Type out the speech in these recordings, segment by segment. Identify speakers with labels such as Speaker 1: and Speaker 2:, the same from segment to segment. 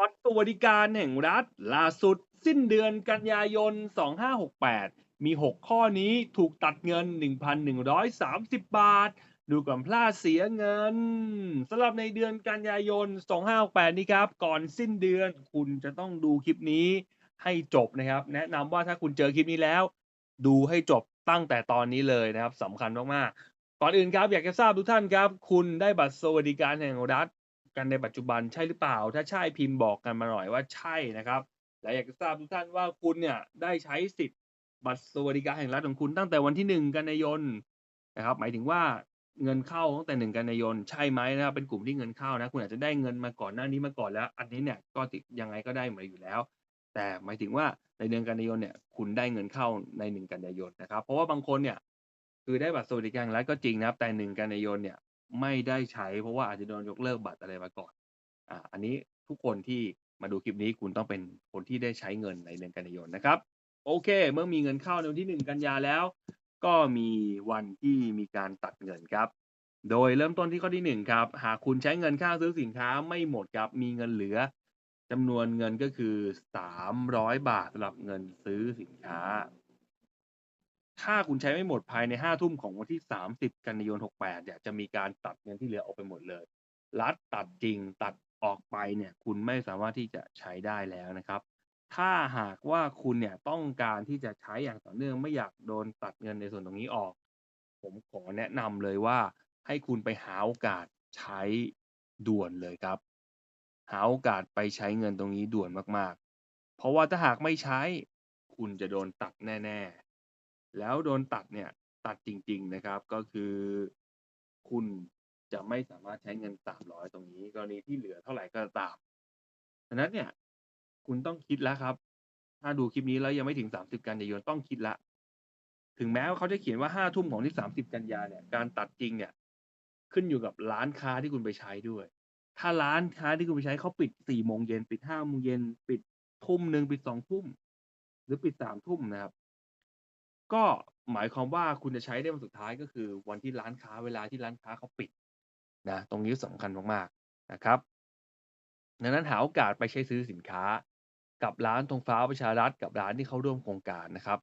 Speaker 1: บัตรสวัสดิการแห่งรัฐล่าสุดสิ้นเดือนกันยายน 2568 มี 6 ข้อนี้ถูกตัดเงิน 1,130 บาท ดูก่อนพลาดเสียเงินสำหรับในเดือนกันยายน 2568 นี้ครับ ก่อนสิ้นเดือนคุณจะต้องดูคลิปนี้ให้จบนะครับ แนะนำว่าถ้าคุณเจอคลิปนี้แล้ว ดูให้จบตั้งแต่ตอนนี้เลยนะครับสำคัญมากๆก่อนอื่นครับอยากจะทราบทุกท่านครับ คุณได้บัตรสวัสดิการแห่งรัฐ กันในปัจจุบันใช่หรือเปล่า ถ้าใช่พิมพ์บอกกันมาหน่อยว่าใช่นะครับและอยากจะทราบทุกท่านว่าคุณเนี่ยได้ใช้สิทธิ์บัตรสวัสดิการแห่งรัฐของคุณตั้งแต่วันที่หนึ่งกันยายนนะครับ หมายถึงว่าเงินเข้าตั้งแต่หนึ่งกันยายนใช่ไหมนะครับเป็นกลุ่มที่เงินเข้านะ คุณอาจจะได้เงินมาก่อนหน้านี้มาก่อนแล้ว อันนี้เนี่ยก็ติดยังไงก็ได้มาอยู่แล้ว แต่หมายถึงว่าในเดือนกันยายนเนี่ย คุณได้เงินเข้าในหนึ่งกันยายนนะครับ เพราะว่าบางคนเนี่ยคือได้บัตรสวัสดิการแห่งรัฐก็จริงนะครับ แต่หนึ่งกันยายนเนี่ย ไม่ได้ใช้เพราะว่าอาจจะโดนยกเลิกบัตรอะไรมาก่อน อ่า อันนี้ทุกคนที่มาดูคลิปนี้คุณต้องเป็นคนที่ได้ใช้เงินในเดือนกันยายนนะครับ โอเค เมื่อมีเงินเข้าในวันที่หนึ่งกันยาแล้ว ก็มีวันที่มีการตัดเงินครับ โดยเริ่มต้นที่ข้อที่หนึ่งครับ หากคุณใช้เงินค่าซื้อสินค้าไม่หมดครับ มีเงินเหลือจำนวนเงินก็คือสามร้อยบาทสำหรับเงินซื้อสินค้า ถ้าคุณใช้ไม่หมดภายในห้าทุ่มของวันที่สามสิบกันยายนหกแปดเนี่ยจะมีการตัดเงินที่เหลือออกไปหมดเลย รัฐตัดจริงตัดออกไปเนี่ย คุณไม่สามารถที่จะใช้ได้แล้วนะครับ ถ้าหากว่าคุณเนี่ยต้องการที่จะใช้อย่างต่อเนื่องไม่อยากโดนตัดเงินในส่วนตรงนี้ออก ผมขอแนะนำเลยว่าให้คุณไปหาโอกาสใช้ด่วนเลยครับ หาโอกาสไปใช้เงินตรงนี้ด่วนมากๆ เพราะว่าถ้าหากไม่ใช้ คุณจะโดนตัดแน่ ๆ แล้วโดนตัดเนี่ยตัดจริง ๆนะครับ ก็คือคุณจะไม่สามารถใช้เงิน 300 ตรงนี้ กรณีที่เหลือเท่าไหร่ก็ตามดังนั้นเนี่ย คุณต้องคิดแล้วครับ ถ้าดูคลิปนี้แล้วยังไม่ถึง 30 กันยายนต้องคิดละ ถึงแม้ว่าเขาจะเขียนว่า5ทุ่มของที่ 30 กันยาเนี่ย การตัดจริงเนี่ย ขึ้นอยู่กับร้านค้าที่คุณไปใช้ด้วย ถ้าร้านค้าที่คุณไปใช้เขาปิด4โมงเย็นปิด5โมงเย็นปิดทุ่มหนึ่งปิด2ทุ่มหรือปิด3ทุ่มนะครับ ก็หมายความว่าคุณจะใช้ได้วันสุดท้ายก็คือวันที่ร้านค้าเวลาที่ร้านค้าเขาปิดนะตรงนี้สำคัญมากๆนะครับดังนั้นหาโอกาสไปใช้ซื้อสินค้า กับร้านธงฟ้าประชารัฐกับร้านที่เขาร่วมโครงการนะครับ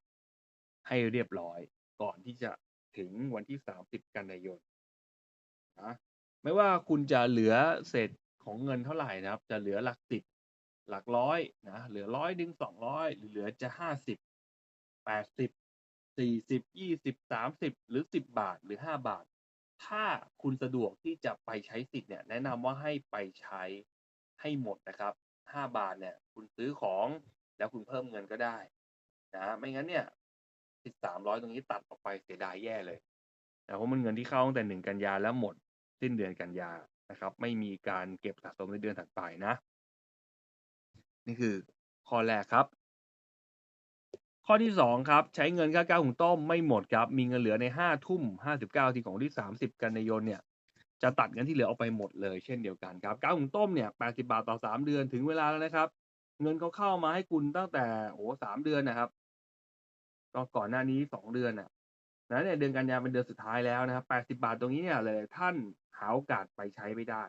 Speaker 1: ให้เรียบร้อยก่อนที่จะถึงวันที่ 30 กันยายนนะไม่ว่าคุณจะเหลือเศษของเงินเท่าไหร่นะครับ จะเหลือหลักสิบหลักร้อยนะเหลือร้อยดึงสองร้อยหรือเหลือจะห้าสิบแปดสิบ สี่สิบยี่สิบสามสิบหรือสิบบาทหรือห้าบาท ถ้าคุณสะดวกที่จะไปใช้สิทธิ์เนี่ย แนะนำว่าให้ไปใช้ให้หมดนะครับห้าบาทเนี่ย คุณซื้อของแล้วคุณเพิ่มเงินก็ได้นะไม่งั้นเนี่ยสิบสามร้อยตรงนี้ตัดออกไปเสียดายแย่เลยนะเพราะมันเงินที่เข้าตั้งแต่หนึ่งกันยาแล้วหมดสิ้นเดือนกันยานะครับ ไม่มีการเก็บสะสมในเดือนถัดไปนะ นี่คือข้อแรกครับ ข้อที่สองครับ ใช้เงินค่าก้าวหุงต้มไม่หมดครับ มีเงินเหลือในห้าทุ่มห้าสิบเก้าทีของที่สามสิบกันยายนเนี่ย จะตัดเงินที่เหลือออกไปหมดเลยเช่นเดียวกันครับก้าวหุงต้มเนี่ยแปดสิบาทต่อสามเดือนถึงเวลาแล้วนะครับ เงินเขาเข้ามาให้คุณตั้งแต่โอ้สามเดือนนะครับก็ก่อนหน้านี้สองเดือนน่ะนะเนี่ยเดือนกันยาเป็นเดือนสุดท้ายแล้วนะครับแปดสิบาทตรงนี้เนี่ยเลยท่านหาโอกาสไปใช้ไม่ได้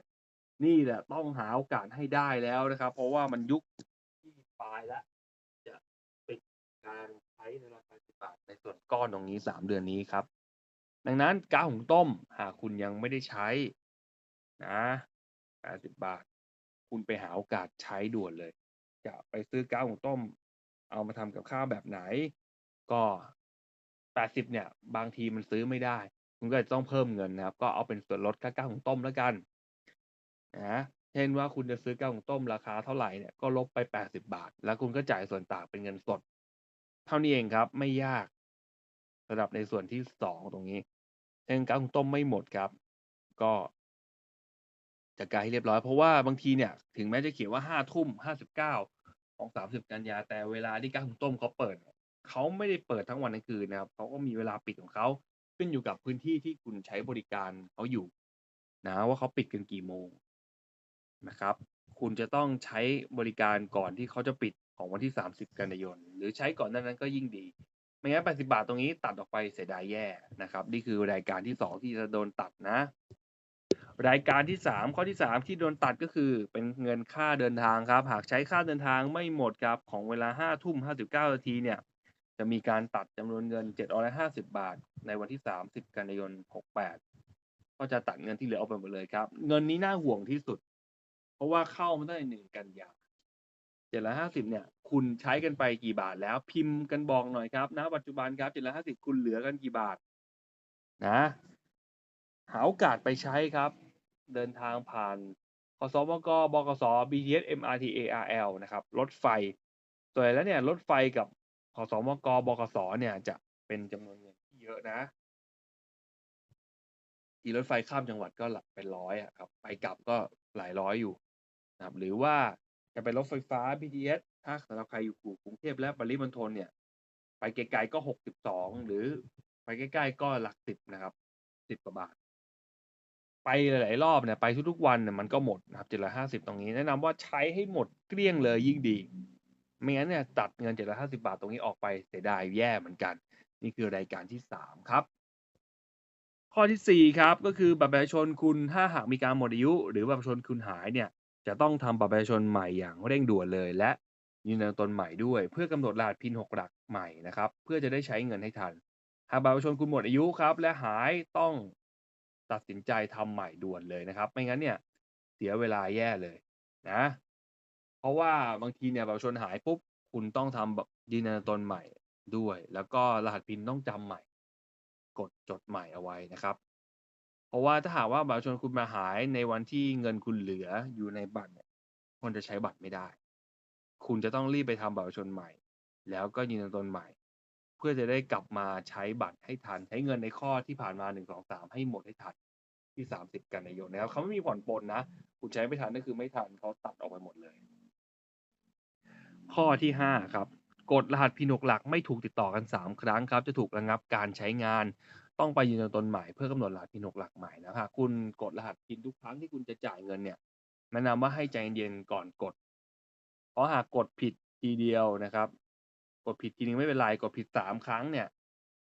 Speaker 1: นี่แหละต้องหาโอกาสให้ได้แล้วนะครับ เพราะว่ามันยุคที่ปลายแล้ว การใช้ในราคาสิบาทในส่วนก้อนตรงนี้สามเดือนนี้ครับ ดังนั้นกาหุงต้มหากคุณยังไม่ได้ใช้นะแปดสิบาท คุณไปหาโอกาสใช้ด่วนเลย จะไปซื้อกาหุงต้ม เอามาทำกับข้าวแบบไหน ก็แปดสิบเนี่ย บางทีมันซื้อไม่ได้ คุณก็จะต้องเพิ่มเงินนะครับ ก็เอาเป็นส่วนลดค่าก้าวหุงต้มแล้วกันนะเช่นว่าคุณจะซื้อก้าวหุงต้มราคาเท่าไหร่เนี่ยก็ลบไปแปดสิบาท แล้วคุณก็จ่ายส่วนต่างเป็นเงินสด เท่านี้เองครับ ไม่ยากสำหรับในส่วนที่สองตรงนี้เช่นกาวหุงต้มไม่หมดครับ ก็จัดการให้เรียบร้อย เพราะว่าบางทีเนี่ย ถึงแม้จะเขียนว่าห้าทุ่มห้าสิบเก้าของสามสิบกันยา แต่เวลาที่กาวหุงต้มเขาเปิด เขาไม่ได้เปิดทั้งวันทั้งคืนนะครับเขาก็มีเวลาปิดของเขาขึ้นอยู่กับพื้นที่ที่คุณใช้บริการเขาอยู่นะว่าเขาปิดกันกี่โมงนะครับ คุณจะต้องใช้บริการก่อนที่เขาจะปิด ของวันที่ 30 กันยายน หรือใช้ก่อนหนานั้นก็ยิ่งดี ไม่งั้น 80 บาทตรงนี้ตัดออกไปเสียดายแย่นะครับ นี่คือรายการที่ 2 ที่จะโดนตัดนะ รายการที่สามข้อที่สามที่โดนตัดก็คือเป็นเงินค่าเดินทางครับ หากใช้ค่าเดินทางไม่หมดครับของเวลาห้าทุ่มห้าสิบเก้านาทีเนี่ยจะมีการตัดจำนวนเงินเจ็ดร้อยห้าสิบาท ในวันที่สามสิบกันยายนหกแปดก็จะตัดเงินที่เหลือออกไปหมดเลยครับ เงินนี้น่าห่วงที่สุด เพราะว่าเข้ามาตั้งแต่หนึ่งกันยา จ็ดร้อยห้าสิบเนี่ย คุณใช้กันไปกี่บาทแล้วพิมพ์กันบอกหน่อยครับณปัจจุบันครับเจ็ดร้อยห้าสิบคุณเหลือกันกี่บาท นะ หาโอกาสไปใช้ครับ เดินทางผ่านคสมกบกส BTS MRT ARL นะครับ รถไฟส่วนแล้วเนี่ย รถไฟกับคสมกบกสเนี่ย จะเป็นจำนวนเงินที่เยอะนะ ที่รถไฟข้ามจังหวัดก็หลักเป็นร้อยครับ ไปกลับก็หลายร้อยอยู่นะครับ หรือว่า จะเป็นรถไฟฟ้า BTS ถ้าสำหรับใครอยู่กรุงเทพและปริมณฑลเนี่ย ไปไกลๆก็หกสิบสองหรือไปใกล้ๆก็หลักสิบนะครับสิบกว่าบาท ไปหลายๆรอบเนี่ยไปทุกๆวันเนี่ยมันก็หมดนะครับเจ็ดร้อยห้าสิบตรงนี้ แนะนำว่าใช้ให้หมดเกลี้ยงเลยยิ่งดีไม่งั้นเนี่ยตัดเงินเจ็ดร้อยห้าสิบาทตรงนี้ออกไปเสียดายแย่เหมือนกัน นี่คือรายการที่สามครับข้อที่สี่ครับ ก็คือบัตรประชาชนคุณถ้าหากมีการหมดอายุ หรือบัตรประชาชนคุณหายเนี่ย จะต้องทำบัตรประชาชนใหม่อย่างเร่งด่วนเลย และยืนยันตนใหม่ด้วย เพื่อกำหนดรหัสพินหกหลักใหม่นะครับ เพื่อจะได้ใช้เงินให้ทัน หากบัตรประชาชนคุณหมดอายุครับ และหายต้องตัดสินใจทำใหม่ด่วนเลยนะครับ ไม่งั้นเนี่ยเสียเวลาแย่เลยนะ เพราะว่าบางทีเนี่ยบัตรประชาชนหายปุ๊บคุณต้องทำแบบยืนยันตนใหม่ด้วย แล้วก็รหัสพินต้องจำใหม่ กดจดใหม่เอาไว้นะครับ เพราะว่าถ้าหากว่าบัตรประชาชนคุณมาหายในวันที่เงินคุณเหลืออยู่ในบัตรเนี่ยคนจะใช้บัตรไม่ได้ คุณจะต้องรีบไปทำบัตรประชาชนใหม่ แล้วก็ยืนยันตนใหม่ เพื่อจะได้กลับมาใช้บัตรให้ทัน ใช้เงินในข้อที่ผ่านมาหนึ่งสองสามให้หมดให้ทันที่สามสิบกันยายนนะครับเขาไม่มีผ่อนปลนนะ คุณใช้ไม่ทันก็คือไม่ทันเขาตัดออกไปหมดเลย ข้อที่ห้าครับกดรหัสพินกหลักไม่ถูกติดต่อกันสามครั้งครับ จะถูกระงับการใช้งาน ต้องไปยืนยันตนใหม่เพื่อกำหนดรหัสพินหกหลักใหม่นะฮะคุณกดรหัสพินทุกครั้งที่คุณจะจ่ายเงินเนี่ยแนะนำว่าให้ใจเย็นก่อนกด เพราะหากกดผิดทีเดียวนะครับ กดผิดทีนึงไม่เป็นไรกดผิดสามครั้งเนี่ย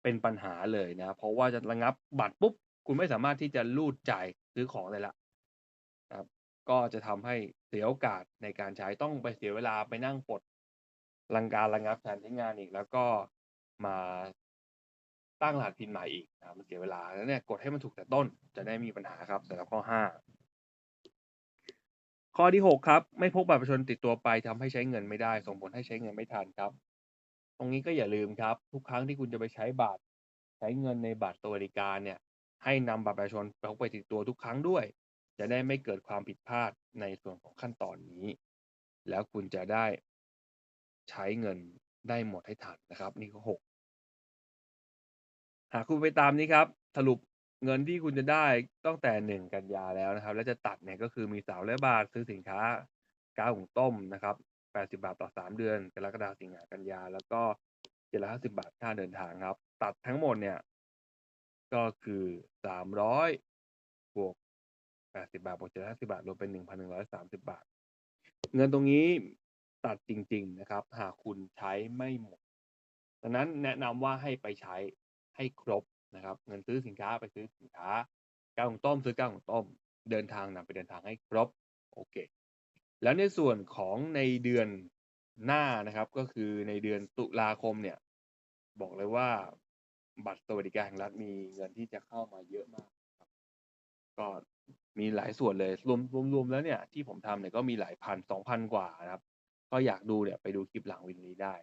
Speaker 1: เป็นปัญหาเลยนะ เพราะว่าจะระงับบัตรปุ๊บ คุณไม่สามารถที่จะรูดจ่ายซื้อของเลยละนะครับ ก็จะทำให้เสียโอกาสในการใช้ต้องไปเสียเวลาไปนั่งปลดรังการระงับการใช้งานอีก แล้วก็มา ตั้งรหัสพินใหม่อีกนะครับมันเสียเวลาแล้วเนี่ยกดให้มันถูกแต่ต้นจะได้มีปัญหาครับสำหรับข้อห้าข้อที่หกครับ ไม่พกบัตรประชาชนติดตัวไปทำให้ใช้เงินไม่ได้ ส่งผลให้ใช้เงินไม่ทันครับ ตรงนี้ก็อย่าลืมครับ ทุกครั้งที่คุณจะไปใช้บัตร ใช้เงินในบัตรสวัสดิการเนี่ย ให้นำบัตรประชาชนพกไปติดตัวทุกครั้งด้วย จะได้ไม่เกิดความผิดพลาดในส่วนของขั้นตอนนี้ แล้วคุณจะได้ใช้เงินได้หมดให้ทันนะครับ นี่ก็หก หากคุณไปตามนี้ครับ สรุปเงินที่คุณจะได้ตั้งแต่หนึ่งกันยาแล้วนะครับ แล้วจะตัดเนี่ยก็คือมีสาวและบาทซื้อสินค้าก้าวหุงต้มนะครับแปดสิบาทต่อสามเดือน กรกฎาคมสิงหากันยา แล้วก็เจ็ดร้อยห้าสิบาทค่าเดินทางครับ ตัดทั้งหมดเนี่ย ก็คือสามร้อยบวกแปดสิบาทบวกเจ็ดห้าสิบาทรวมเป็นหนึ่งพันหนึ่งร้อยสามสิบาท เงินตรงนี้ตัดจริง ๆนะครับ หากคุณใช้ไม่หมดดังนั้นแนะนำว่าให้ไปใช้ ให้ครบนะครับ เงินซื้อสินค้าไปซื้อสินค้าก้าวของต้มซื้อก้าวของต้ม เดินทางนำไปเดินทางให้ครบโอเค แล้วในส่วนของในเดือนหน้านะครับ ก็คือในเดือนตุลาคมเนี่ย บอกเลยว่าบัตรสวัสดิการแห่งรัฐมีเงินที่จะเข้ามาเยอะมากครับก็มีหลายส่วนเลยรวมรวมรวมแล้วเนี่ยที่ผมทำเนี่ยก็มีหลายพันสองพันกว่านะครับ ก็อยากดูเนี่ยไปดูคลิปหลังวินนี้ได้